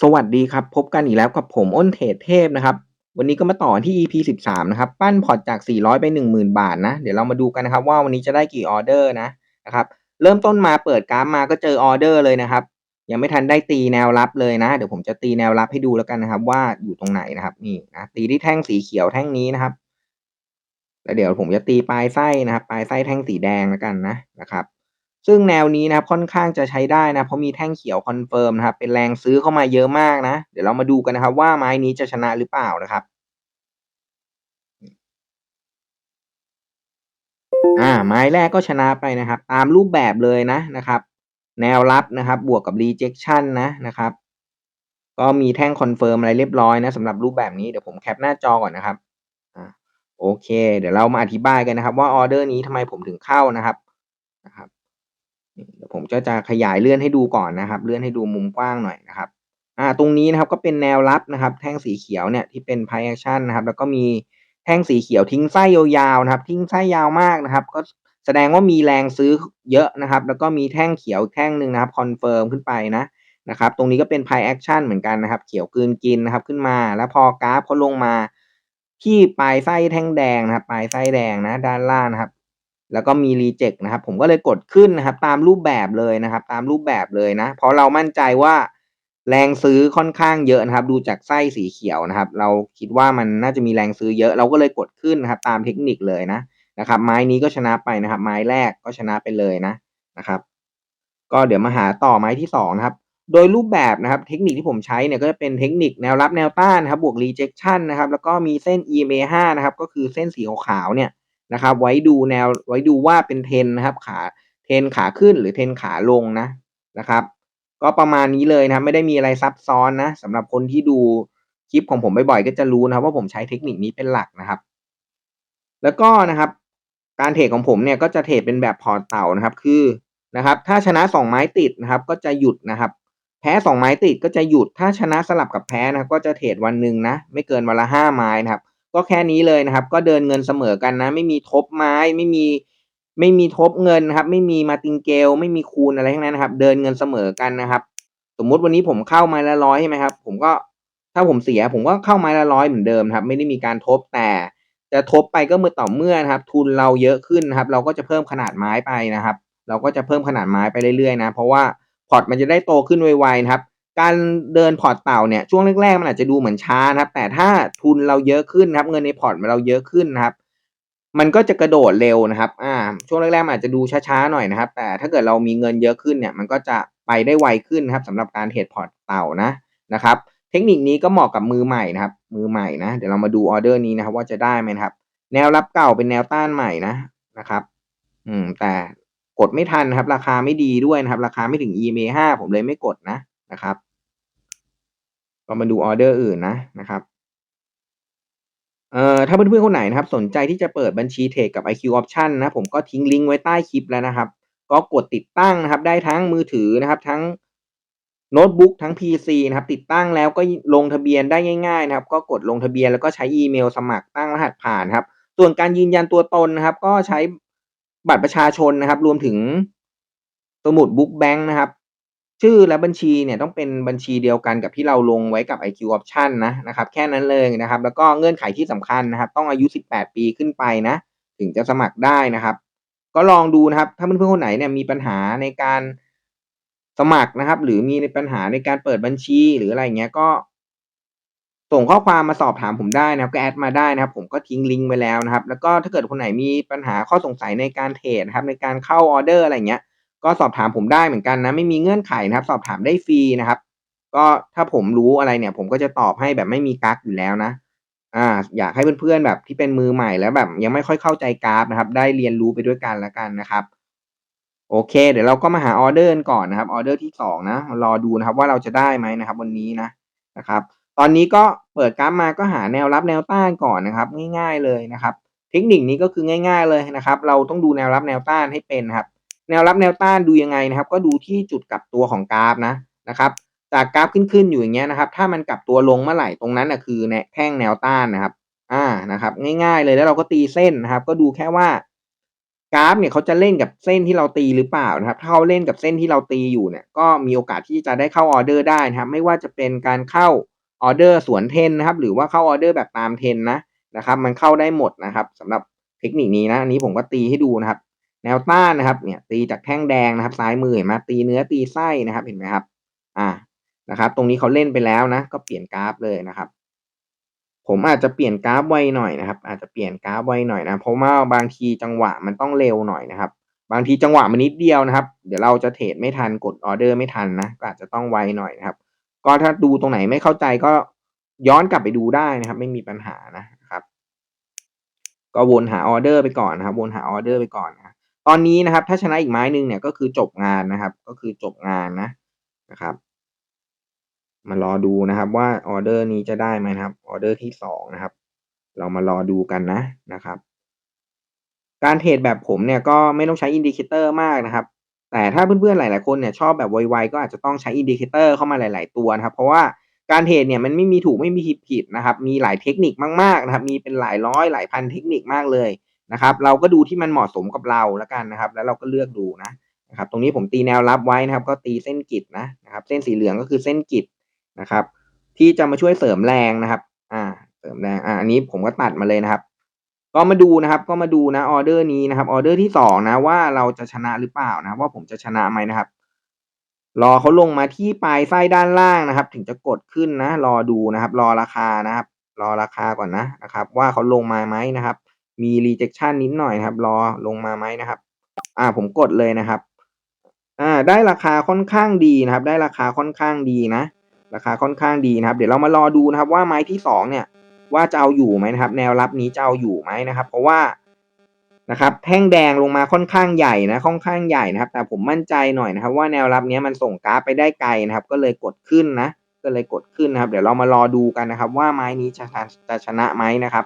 สวัสดีครับ พบกันอีกแล้วกับผมอ้นเทรดเทพนะครับ วันนี้ก็มาต่อที่ EP 13 นะครับ ปั้นพอร์ตจาก 400 ไป 10,000 บาทนะ เดี๋ยวเรามาดูกันนะครับ ว่าวันนี้จะได้กี่ออเดอร์นะนะครับเริ่มต้นมาเปิดกราฟมาก็เจอออเดอร์เลยนะครับ ยังไม่ทันได้ตีแนวรับเลยนะ เดี๋ยวผมจะตีแนวรับให้ดูแล้วกันนะครับ ว่าอยู่ตรงไหนนะครับนี่นะตีที่แท่งสีเขียวแท่งนี้นะครับ แล้วเดี๋ยวผมจะตีปลายไส้นะครับ ปลายไส้แท่งสีแดงแล้วกันนะนะครับ ซึ่งแนวนี้นะครับค่อนข้างจะใช้ได้นะเพราะมีแท่งเขียวคอนเฟิร์มนะครับเป็นแรงซื้อเข้ามาเยอะมากนะ เดี๋ยวเรามาดูกันนะครับ ว่าไม้นี้จะชนะหรือเปล่านะครับอ่าไม้แรกก็ชนะไปนะครับ ตามรูปแบบเลยนะนะครับ แนวรับนะครับ บวกกับ rejection นะนะครับ ก็มีแท่งคอนเฟิร์มอะไรเรียบร้อยนะสำหรับรูปแบบนี้เดี๋ยวผมแคปหน้าจอก่อนนะครับอ่าโอเค เดี๋ยวเรามาอธิบายกันนะครับ ว่าออเดอร์นี้ทำไมผมถึงเข้านะครับนะครับ เดี๋ยวผมจะจะขยายเลื่อนให้ดูก่อนนะครับ เลื่อนให้ดูมุมกว้างหน่อยนะครับอ่าตรงนี้นะครับก็เป็นแนวรับนะครับ แท่งสีเขียวเนี่ยที่เป็น price action นะครับ แล้วก็มีแท่งสีเขียวทิ้งไส้ยาวๆนะครับ ทิ้งไส้ยาวมากนะครับ ก็แสดงว่ามีแรงซื้อเยอะนะครับ แล้วก็มีแท่งเขียวแท่งหนึ่งนะครับคอนเฟิร์มขึ้นไปนะนะครับ ตรงนี้ก็เป็น price action เหมือนกันนะครับ เขียวกลืนกินนะครับขึ้นมา แล้วพอกราฟเขาลงมาที่ปลายไส้แท่งแดงนะครับ ปลายไส้แดงนะ ด้านล่างนะครับ แล้วก็มีรีเจ็คนะครับ ผมก็เลยกดขึ้นนะครับ ตามรูปแบบเลยนะครับ ตามรูปแบบเลยนะ เพราะเรามั่นใจว่าแรงซื้อค่อนข้างเยอะนะครับ ดูจากไส้สีเขียวนะครับ เราคิดว่ามันน่าจะมีแรงซื้อเยอะ เราก็เลยกดขึ้นนะครับ ตามเทคนิคเลยนะนะครับ ไม้นี้ก็ชนะไปนะครับ ไม้แรกก็ชนะไปเลยนะนะครับ ก็เดี๋ยวมาหาต่อไม้ที่สองนะครับ โดยรูปแบบนะครับ เทคนิคที่ผมใช้เนี่ยก็จะเป็นเทคนิคแนวรับแนวต้านนะครับ บวก rejection นะครับ แล้วก็มีเส้น EMA 5นะครับ ก็คือเส้นสีขาวๆเนี่ย นะครับ ไว้ดูแนวไว้ดูว่าเป็นเทนนะครับ ขาเทนขาขึ้นหรือเทนขาลงนะนะครับ ก็ประมาณนี้เลยนะไม่ได้มีอะไรซับซ้อนนะสำหรับคนที่ดูคลิปของผมบ่อยๆก็จะรู้นะครับว่าผมใช้เทคนิคนี้เป็นหลักนะครับ แล้วก็นะครับ การเทรดของผมเนี่ยก็จะเทรดเป็นแบบพอร์ตเต่านะครับ คือนะครับ ถ้าชนะสองไม้ติดนะครับ ก็จะหยุดนะครับ แพ้สองไม้ติดก็จะหยุดถ้าชนะสลับกับแพ้นะครับ ก็จะเทรดวันหนึ่งนะ ไม่เกินวันละห้าไม้นะครับ ก็แค่นี้เลยนะครับ ก็เดินเงินเสมอกันนะ ไม่มีทบไม้ไม่มีไม่มีทบเงินนะครับ ไม่มีมาติงเกล ไม่มีคูณอะไรทั้งนั้นนะครับ เดินเงินเสมอกันนะครับ สมมุติวันนี้ผมเข้าไม้ละร้อยใช่ไหมครับ ผมก็ถ้าผมเสีย ผมก็เข้าไม้ละร้อยเหมือนเดิมครับ ไม่ได้มีการทบแต่จะทบไปก็เมื่อต่อเมื่อนะครับ ทุนเราเยอะขึ้นนะครับ เราก็จะเพิ่มขนาดไม้ไปนะครับ เราก็จะเพิ่มขนาดไม้ไปเรื่อยๆนะ เพราะว่าพอร์ตมันจะได้โตขึ้นไวๆนะครับ การเดินพอร์ตเต่าเนี่ยช่วงแรกๆมันอาจจะดูเหมือนช้านะครับ แต่ถ้าทุนเราเยอะขึ้นนะครับ เงินในพอร์ตเราเยอะขึ้นนะครับ มันก็จะกระโดดเร็วนะครับ อ่า ช่วงแรกๆมันอาจจะดูช้าๆหน่อยนะครับ แต่ถ้าเกิดเรามีเงินเยอะขึ้นเนี่ย มันก็จะไปได้ไวขึ้นนะครับสำหรับการเทรดพอร์ตเต่านะนะครับ เทคนิคนี้ก็เหมาะกับมือใหม่นะครับ มือใหม่นะเดี๋ยวเรามาดูออเดอร์นี้นะครับ ว่าจะได้ไหมครับ แนวรับเก่าเป็นแนวต้านใหม่นะนะครับ อืม แต่กดไม่ทันนะครับ ราคาไม่ดีด้วยนะครับ ราคาไม่ถึง EMA 5ผมเลยไม่กดนะนะครับ ก็มาดูออเดอร์อื่นนะนะครับเอ่อถ้าเพื่อนๆคนไหนนะครับ สนใจที่จะเปิดบัญชีเทรดกับ IQ Option นะผมก็ทิ้งลิงก์ไว้ใต้คลิปแล้วนะครับ ก็กดติดตั้งนะครับ ได้ทั้งมือถือนะครับ ทั้งโน้ตบุ๊กทั้ง PC นะครับ ติดตั้งแล้วก็ลงทะเบียนได้ง่ายๆนะครับ ก็กดลงทะเบียนแล้วก็ใช้อีเมลสมัครตั้งรหัสผ่านครับ ส่วนการยืนยันตัวตนนะครับ ก็ใช้บัตรประชาชนนะครับ รวมถึงสมุดบุ๊กแบงค์นะครับ ชื่อและบัญชีเนี่ยต้องเป็นบัญชีเดียวกันกับที่เราลงไว้กับ IQ Option นะนะครับแค่นั้นเลยนะครับ แล้วก็เงื่อนไขที่สำคัญนะครับ ต้องอายุ 18 ปีขึ้นไปนะ ถึงจะสมัครได้นะครับ ก็ลองดูนะครับ ถ้าเพื่อนๆคนไหนเนี่ยมีปัญหาในการสมัครนะครับ หรือมีปัญหาในการเปิดบัญชีหรืออะไรเงี้ยก็ส่งข้อความมาสอบถามผมได้นะครับก็แอดมาได้นะครับ ผมก็ทิ้งลิงก์ไว้แล้วนะครับ แล้วก็ถ้าเกิดคนไหนมีปัญหาข้อสงสัยในการเทรดนะครับ ในการเข้าออเดอร์อะไรเงี้ย ก็สอบถามผมได้เหมือนกันนะ ไม่มีเงื่อนไขนะครับ สอบถามได้ฟรีนะครับ ก็ถ้าผมรู้อะไรเนี่ย ผมก็จะตอบให้แบบไม่มีกักอยู่แล้วนะ อ่า อยากให้เพื่อนๆแบบที่เป็นมือใหม่แล้วแบบยังไม่ค่อยเข้าใจกราฟนะครับ ได้เรียนรู้ไปด้วยกันแล้วกันนะครับ โอเค เดี๋ยวเราก็มาหาออเดอร์กันก่อนนะครับ ออเดอร์ที่สองนะ รอดูนะครับ ว่าเราจะได้ไหมนะครับ วันนี้นะนะครับ ตอนนี้ก็เปิดกราฟมาก็หาแนวรับแนวต้านก่อนนะครับ ง่าย ๆเลยนะครับ เทคนิคนี้ก็คือง่าย ๆเลยนะครับ เราต้องดูแนวรับแนวต้านให้เป็นครับ แนวรับแนวต้านดูยังไงนะครับ ก็ดูที่จุดกลับตัวของกราฟนะนะครับ จากกราฟขึ้นๆอยู่อย่างเงี้ยนะครับ ถ้ามันกลับตัวลงเมื่อไหร่ตรงนั้นนะคือแท่งแนวต้านนะครับ อ่านะครับ ง่ายๆเลยแล้วเราก็ตีเส้นนะครับ ก็ดูแค่ว่ากราฟเนี่ยเขาจะเล่นกับเส้นที่เราตีหรือเปล่านะครับถ้าเขาเล่นกับเส้นที่เราตีอยู่เนี่ย ก็มีโอกาสที่จะได้เข้าออเดอร์ได้นะครับ ไม่ว่าจะเป็นการเข้าออเดอร์สวนเทนนะครับ หรือว่าเข้าออเดอร์แบบตามเทนนะนะครับ มันเข้าได้หมดนะครับสำหรับเทคนิคนี้นะอันนี้ผมก็ตีให้ดูนะครับ แนวต้านนะครับเนี่ยตีจากแท่งแดงนะครับ ซ้ายมือเห็นไหมตีเนื้อตีไส้นะครับเห็นไหมครับ อ่านะครับ ตรงนี้เขาเล่นไปแล้วนะ ก็เปลี่ยนกราฟเลยนะครับ ผมอาจจะเปลี่ยนกราฟไวหน่อยนะครับ อาจจะเปลี่ยนกราฟไวหน่อยนะเพราะว่าบางทีจังหวะมันต้องเร็วหน่อยนะครับ บางทีจังหวะมันนิดเดียวนะครับ เดี๋ยวเราจะเทรดไม่ทันกดออเดอร์ไม่ทันนะก็อาจจะต้องไวหน่อยนะครับ ก็ถ้าดูตรงไหนไม่เข้าใจก็ย้อนกลับไปดูได้นะครับ ไม่มีปัญหานะครับ ก็วนหาออเดอร์ไปก่อนนะครับ วนหาออเดอร์ไปก่อนนะ ตอนนี้นะครับ ถ้าชนะอีกไม้หนึ่งเนี่ยก็คือจบงานนะครับ ก็คือจบงานนะนะครับ มารอดูนะครับ ว่าออเดอร์นี้จะได้ไหมนะครับออเดอร์ที่สองนะครับ เรามารอดูกันนะนะครับ การเทรดแบบผมเนี่ยก็ไม่ต้องใช้อินดิเคเตอร์มากนะครับ แต่ถ้าเพื่อนๆหลาย ๆคนเนี่ยชอบแบบไวๆก็อาจจะต้องใช้อินดิเคเตอร์เข้ามาหลาย ๆ ตัวนะครับ เพราะว่าการเทรดเนี่ยมันไม่มีถูกไม่มีผิดนะครับ มีหลายเทคนิคมากๆนะครับ มีเป็นหลายร้อยหลายพันเทคนิคมากเลย นะครับ เราก็ดูที่มันเหมาะสมกับเราแล้วกันนะครับ แล้วเราก็เลือกดูนะนะครับ ตรงนี้ผมตีแนวรับไว้นะครับ ก็ตีเส้นกิดนะนะครับ เส้นสีเหลืองก็คือเส้นกิดนะครับ ที่จะมาช่วยเสริมแรงนะครับ อ่า เสริมแรง อ่าอันนี้ผมก็ตัดมาเลยนะครับ ก็มาดูนะครับ ก็มาดูนะออเดอร์นี้นะครับออเดอร์ที่สองนะว่าเราจะชนะหรือเปล่านะครับว่าผมจะชนะไหมนะครับรอเขาลงมาที่ปลายไส้ด้านล่างนะครับ ถึงจะกดขึ้นนะ รอดูนะครับ รอราคานะครับ รอราคาก่อนนะนะครับ ว่าเขาลงมาไหมนะครับ มี rejection นิดหน่อยครับ รอลงมาไหมนะครับ อ่าผมกดเลยนะครับ อ่าได้ราคาค่อนข้างดีนะครับ ได้ราคาค่อนข้างดีนะ ราคาค่อนข้างดีนะครับ เดี๋ยวเรามารอดูนะครับ ว่าไม้ที่สองเนี่ย ว่าจะเอาอยู่ไหมนะครับ แนวรับนี้จะเอาอยู่ไหมนะครับ เพราะว่านะครับแท่งแดงลงมาค่อนข้างใหญ่นะค่อนข้างใหญ่นะครับ แต่ผมมั่นใจหน่อยนะครับ ว่าแนวรับนี้มันส่งกราฟไปได้ไกลนะครับ ก็เลยกดขึ้นนะ ก็เลยกดขึ้นนะครับ เดี๋ยวเรามารอดูกันนะครับ ว่าไม้นี้จะจะชนะไหมนะครับ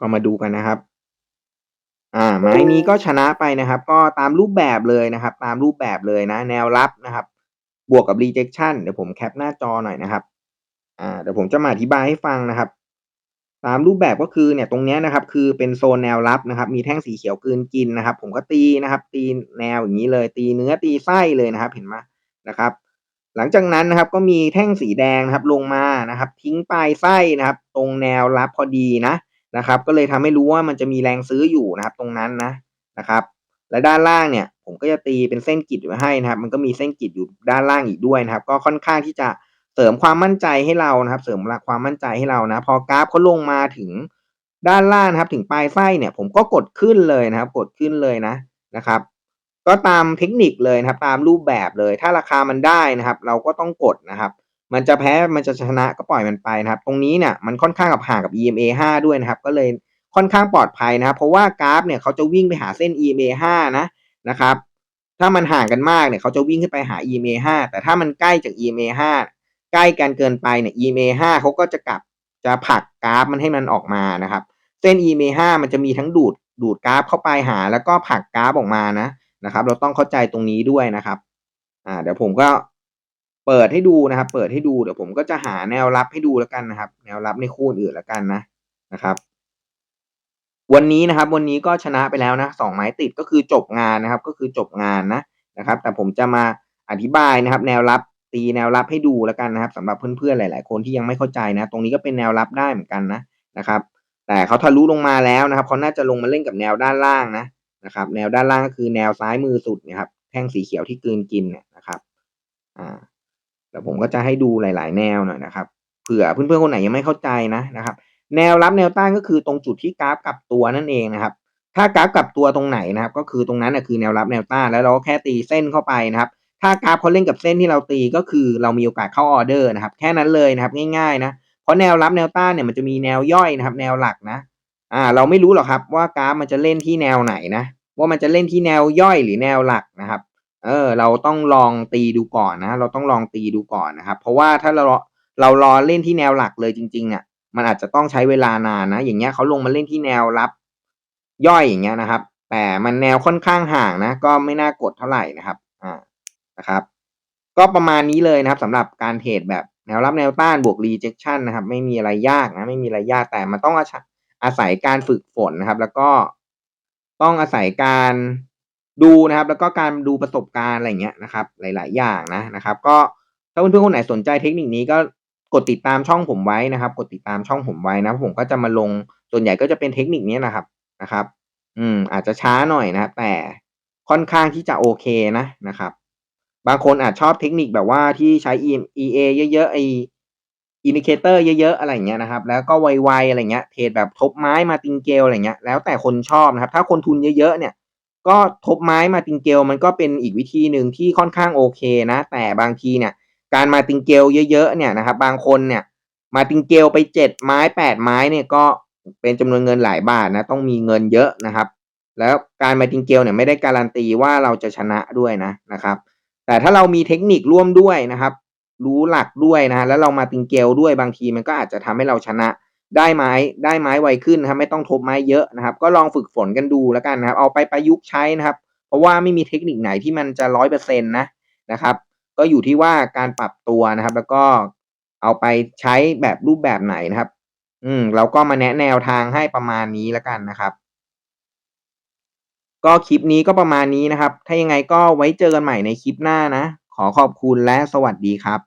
ก็มาดูกันนะครับ อ่าไม้นี้ก็ชนะไปนะครับ ก็ตามรูปแบบเลยนะครับ ตามรูปแบบเลยนะ แนวรับนะครับ บวกกับ rejection เดี๋ยวผมแคปหน้าจอหน่อยนะครับ อ่าเดี๋ยวผมจะมาอธิบายให้ฟังนะครับ ตามรูปแบบก็คือเนี่ยตรงนี้นะครับ คือเป็นโซนแนวรับนะครับ มีแท่งสีเขียวกืนกินนะครับ ผมก็ตีนะครับ ตีแนวอย่างนี้เลย ตีเนื้อตีไส้เลยนะครับ เห็นไหมนะครับหลังจากนั้นนะครับก็มีแท่งสีแดงนะครับลงมานะครับ ทิ้งปลายไส้นะครับ ตรงแนวรับพอดีนะ นะครับ ก็เลยทำให้รู้ว่ามันจะมีแรงซื้ออยู่นะครับ ตรงนั้นนะนะครับ และด้านล่างเนี่ย ผมก็จะตีเป็นเส้นกิดไว้ให้นะครับ มันก็มีเส้นกิดอยู่ด้านล่างอีกด้วยนะครับ ก็ค่อนข้างที่จะเสริมความมั่นใจให้เรานะครับ เสริมความมั่นใจให้เรานะ พอกราฟเขาลงมาถึงด้านล่างนะครับ ถึงปลายไส้เนี่ย ผมก็กดขึ้นเลยนะครับ กดขึ้นเลยนะนะครับ ก็ตามเทคนิคเลยนะครับ ตามรูปแบบเลย ถ้าราคามันได้นะครับ เราก็ต้องกดนะครับ มันจะแพ้มันจะชนะก็ปล่อยมันไปนะครับ ตรงนี้เนี่ยมันค่อนข้างกับห่างกับ EMA 5 ด้วยนะครับ ก็เลยค่อนข้างปลอดภัยนะครับ เพราะว่ากราฟเนี่ยเขาจะวิ่งไปหาเส้น EMA 5นะนะครับ ถ้ามันห่างกันมากเนี่ยเขาจะวิ่งขึ้นไปหา EMA 5แต่ถ้ามันใกล้จาก EMA 5ใกล้กันเกินไปเนี่ย EMA 5เขาก็จะกลับจะผลักกราฟมันให้มันออกมานะครับ เส้น EMA 5มันจะมีทั้งดูดดูดกราฟเข้าไปหา แล้วก็ผลักกราฟออกมานะนะครับ เราต้องเข้าใจตรงนี้ด้วยนะครับ อ่าเดี๋ยวผมก็ เปิดให้ดูนะครับ เปิดให้ดูเดี๋ยวผมก็จะหาแนวรับให้ดูแล้วกันนะครับ แนวรับในคู่อื่นแล้วกันนะนะครับ วันนี้นะครับ วันนี้ก็ชนะไปแล้วนะสองไม้ติดก็คือจบงานนะครับ ก็คือจบงานนะนะครับ แต่ผมจะมาอธิบายนะครับ แนวรับตีแนวรับให้ดูแล้วกันนะครับสำหรับเพื่อนๆหลาย ๆ คนที่ยังไม่เข้าใจนะ ตรงนี้ก็เป็นแนวรับได้เหมือนกันนะนะครับ แต่เขาทะลุลงมาแล้วนะครับเขาน่าจะลงมาเล่นกับแนวด้านล่างนะนะครับ แนวด้านล่างก็คือแนวซ้ายมือสุดนี่ยครับ แท่งสีเขียวที่กืนกินเนี่ยนะครับ อ่า เดี๋ยวผมก็จะให้ดูหลาย ๆ แนวหน่อยนะครับ เผื่อเพื่อนๆคนไหนยังไม่เข้าใจนะนะครับ แนวรับแนวต้านก็คือตรงจุดที่กราฟกลับตัวนั่นเองนะครับ ถ้ากราฟกลับตัวตรงไหนนะครับ ก็คือตรงนั้นนะคือแนวรับแนวต้านแล้วเราก็แค่ตีเส้นเข้าไปนะครับ ถ้ากราฟเขาเล่นกับเส้นที่เราตีก็คือเรามีโอกาสเข้าออเดอร์นะครับ แค่นั้นเลยนะครับง่าย ๆ นะเพราะแนวรับแนวต้านเนี่ยมันจะมีแนวย่อยนะครับ แนวหลักนะ อ่า เราไม่รู้หรอกครับว่ากราฟมันจะเล่นที่แนวไหนนะว่ามันจะเล่นที่แนวย่อยหรือแนวหลักนะครับ เออ เราต้องลองตีดูก่อนนะ เราต้องลองตีดูก่อนนะครับ เพราะว่าถ้าเราเรารอเล่นที่แนวหลักเลยจริงๆอะมันอาจจะต้องใช้เวลานานนะ อย่างเงี้ยเขาลงมาเล่นที่แนวรับย่อยอย่างเงี้ยนะครับ แต่มันแนวค่อนข้างห่างนะ ก็ไม่น่ากดเท่าไหร่นะครับ อ่านะครับ ก็ประมาณนี้เลยนะครับสำหรับการเทรดแบบแนวรับแนวต้านบวก rejection นะครับ ไม่มีอะไรยากนะ ไม่มีอะไรยากแต่มันต้องอาอาศัยการฝึกฝนนะครับ แล้วก็ต้องอาศัยการ ดูนะครับ แล้วก็การดูประสบการณ์อะไรเงี้ยนะครับ หลาย ๆ อย่างนะนะครับ ก็ถ้าเพื่อนๆคนไหนสนใจเทคนิคนี้ก็กดติดตามช่องผมไว้นะครับ กดติดตามช่องผมไว้นะผมก็จะมาลงส่วนใหญ่ก็จะเป็นเทคนิคนี้นะครับนะครับ อืม อาจจะช้าหน่อยนะครับแต่ค่อนข้างที่จะโอเคนะนะครับ บางคนอาจชอบเทคนิคแบบว่าที่ใช้ EA เยอะๆไอ้ indicator เยอะๆอะไรเงี้ยนะครับ แล้วก็ไวๆอะไรเงี้ยเทรดแบบทบไม้ martingale อะไรเงี้ยแล้วแต่คนชอบนะครับ ถ้าคนทุนเยอะๆเนี่ย ก็ทบไม้ martingale มันก็เป็นอีกวิธีหนึ่งที่ค่อนข้างโอเคนะ แต่บางทีเนี่ยการ martingale เยอะๆเนี่ยนะครับบางคนเนี่ย martingale ไป7ไม้8ไม้เนี่ยก็เป็นจำนวนเงินหลายบาทนะต้องมีเงินเยอะนะครับ แล้วการ martingale เนี่ยไม่ได้การันตีว่าเราจะชนะด้วยนะนะครับ แต่ถ้าเรามีเทคนิคร่วมด้วยนะครับ รู้หลักด้วยนะแล้วเรา martingale ด้วยบางทีมันก็อาจจะทำให้เราชนะ ได้ไม้ได้ไม้ไวขึ้นนะครับไม่ต้องทบไม้เยอะนะครับ ก็ลองฝึกฝนกันดูแล้วกันนะครับ เอาไปประยุกต์ใช้นะครับ เพราะว่าไม่มีเทคนิคไหนที่มันจะ100%นะนะครับ ก็อยู่ที่ว่าการปรับตัวนะครับ แล้วก็เอาไปใช้แบบรูปแบบไหนนะครับ อืมเราก็มาแนะแนวทางให้ประมาณนี้แล้วกันนะครับ ก็คลิปนี้ก็ประมาณนี้นะครับ ถ้ายังไงก็ไว้เจอกันใหม่ในคลิปหน้านะ ขอขอบคุณและสวัสดีครับ